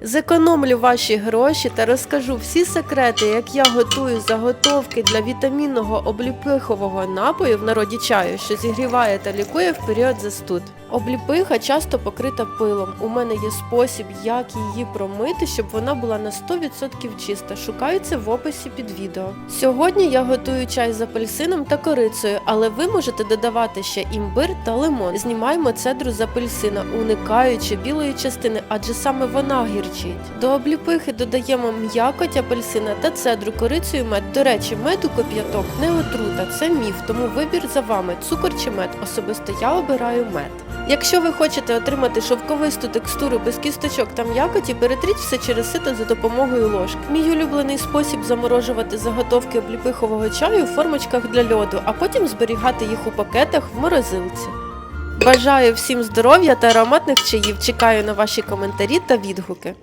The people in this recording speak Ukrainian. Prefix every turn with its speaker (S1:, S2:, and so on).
S1: Зекономлю ваші гроші та розкажу всі секрети, як я готую заготовки для вітамінного обліпихового напою в народі чаю, що зігріває та лікує в період застуд. Обліпиха часто покрита пилом. У мене є спосіб, як її промити, щоб вона була на 100% чиста. Шукаю це в описі під відео. Сьогодні я готую чай з апельсином та корицею, але ви можете додавати ще імбир та лимон. Знімаємо цедру з апельсина, уникаючи білої частини, адже саме вона гірчить. До обліпихи додаємо м'якоть апельсина та цедру корицею мед. До речі, мед у коп'яток не отрута, це міф, тому вибір за вами. Цукор чи мед. Особисто я обираю мед. Якщо ви хочете отримати шовковисту текстуру без кісточок та м'якоті, перетріть все через сито за допомогою ложки. Мій улюблений спосіб заморожувати заготовки обліпихового чаю у формочках для льоду, а потім зберігати їх у пакетах в морозилці. Бажаю всім здоров'я та ароматних чаїв. Чекаю на ваші коментарі та відгуки.